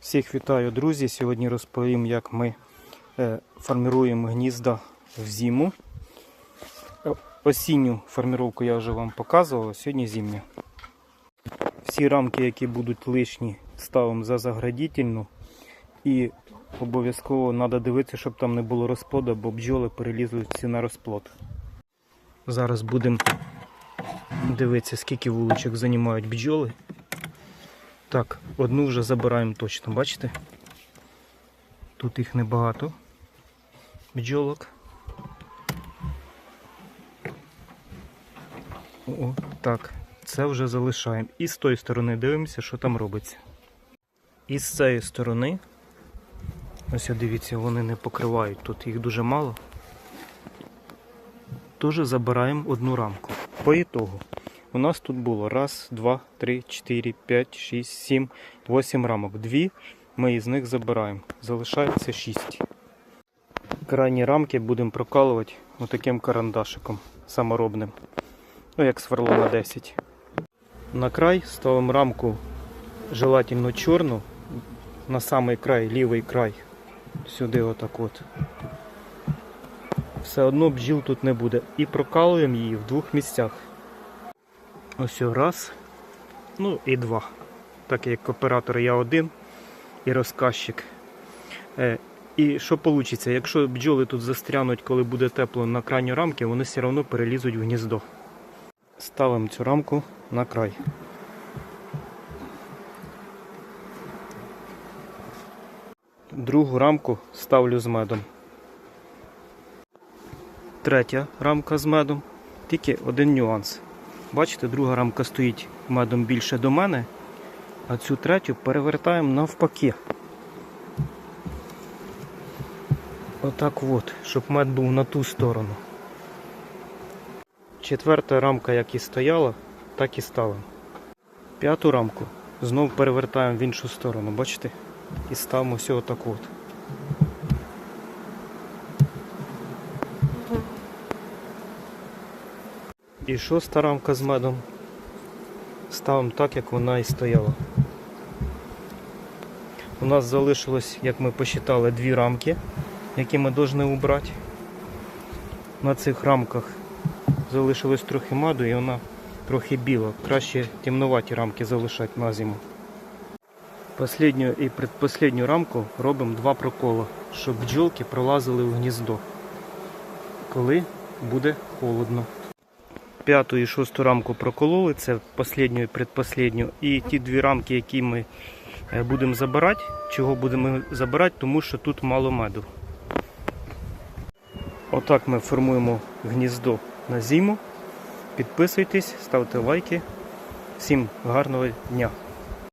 Всіх вітаю, друзі! Сьогодні розповім, як ми е, формируємо гнізда в зиму. Е, Осінню формировку я вже вам показував, а сьогодні зимня. Всі рамки, які будуть лишні, ставимо за заградительну. І обов'язково треба дивитися, щоб там не було розплоду, бо бджоли перелізуть всі на розплод. Зараз будемо дивитися, скільки вуличок займають бджоли. Так, одну вже забираємо точно, бачите? Тут їх небагато. Бджолок. О, так, це вже залишаємо. І з тої сторони дивимося, що там робиться. І з цієї сторони, ось дивіться, вони не покривають, тут їх дуже мало. Теж забираємо одну рамку. По ітогу. У нас тут було раз, два, три, чотири, п'ять, шість, сім, вісім рамок. Дві ми із них забираємо. Залишається шість. Крайні рамки будемо прокалувати отаким карандашиком саморобним. Ну, як сверло на 10. На край ставимо рамку желательно чорну. На самий край, лівий край. Сюди отак от. Все одно бджіл тут не буде. І прокалуємо її в двох місцях. Ось раз. Ну і два. Так як оператор я один і розказчик. Е, і що вийде? Якщо бджоли тут застрянуть, коли буде тепло на крайню рамки, вони все одно перелізуть в гніздо. Ставимо цю рамку на край. Другу рамку ставлю з медом. Третя рамка з медом. Тільки один нюанс. Бачите, друга рамка стоїть медом більше до мене, а цю третю перевертаємо навпаки. Отак от, щоб мед був на ту сторону. Четверта рамка, як і стояла, так і ставимо. П'яту рамку знов перевертаємо в іншу сторону, бачите? І ставимо все отак от. І шоста рамка з медом ставимо так, як вона і стояла. У нас залишилось, як ми посчитали, дві рамки, які ми повинні убрати. На цих рамках залишилось трохи маду і вона трохи біла. Краще темнуваті рамки залишати на зиму. Последню і предпоследню рамку робимо два прокола, щоб бджолки пролазили в гніздо, коли буде холодно. П'яту і шосту рамку прокололи, це останню і предпоследню. І ті дві рамки, які ми е, будемо забирати, чого будемо забирати, тому що тут мало меду. Отак ми формуємо гніздо на зиму. Підписуйтесь, ставте лайки. Всім гарного дня!